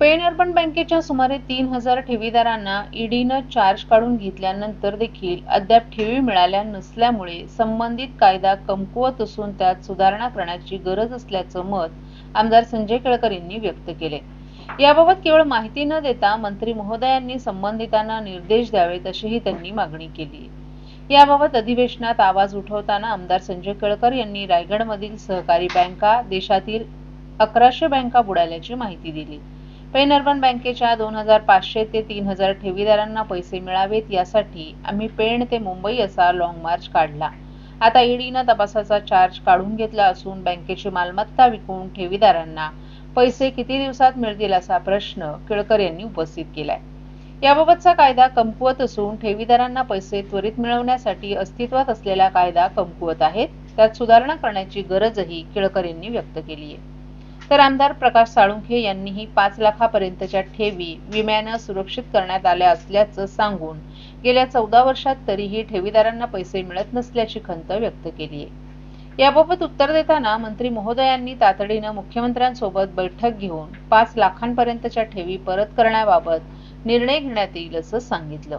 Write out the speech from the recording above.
Pen urban बँकेच्या सुमारे तीन हजार ठेवीदारांना ईडीनं चार्ज काढून घेतल्यानंतर देखील अद्याप ठेवी मिळाल्या नसल्यामुळे संबंधित कायदा कमकुवत असून त्यात सुधारणा करण्याची गरज असल्याचं मत आमदार संजय केळकर यांनी व्यक्त केले. याबाबत केवळ माहिती न देता मंत्री महोदयांनी संबंधितांना निर्देश द्यावेत अशीही त्यांनी मागणी केली. याबाबत अधिवेशनात आवाज उठवताना आमदार संजय केळकर यांनी रायगडमधील सहकारी बँका देशातील अकराशे बँका बुडाल्याची माहिती दिली. पेन अर्बन बँकेच्या दोन हजार पाचशे ते तीन हजार ठेवीदारांना पैसे मिळावेत यासाठी आम्ही पेण ते मुंबई असा लॉंग मार्च काढला. आता ईडीनं तपासाचा चार्ज काढून घेतला असून बँकेची मालमत्ता विकून ठेवीदारांना पैसे किती दिवसात मिळतील असा प्रश्न केळकर यांनी उपस्थित केलाय. याबाबतचा कायदा कमकुवत असून ठेवीदारांना पैसे त्वरित मिळवण्यासाठी अस्तित्वात असलेला कायदा कमकुवत आहेत त्यात सुधारणा करण्याची गरजही केळकर यांनी व्यक्त केली आहे तर आमदार प्रकाश साळुंखे यांनीही पाच लाखापर्यंतच्या ठेवी विम्यानं सुरक्षित करण्यात आल्या असल्याचं सांगून गेल्या चौदा वर्षात तरीही ठेवीदारांना पैसे मिळत नसल्याची खंत व्यक्त केली आहे. याबाबत उत्तर देताना मंत्री महोदयांनी तातडीनं मुख्यमंत्र्यांसोबत बैठक घेऊन पाच लाखांपर्यंतच्या ठेवी परत करण्याबाबत निर्णय घेण्यात येईल असं सांगितलं.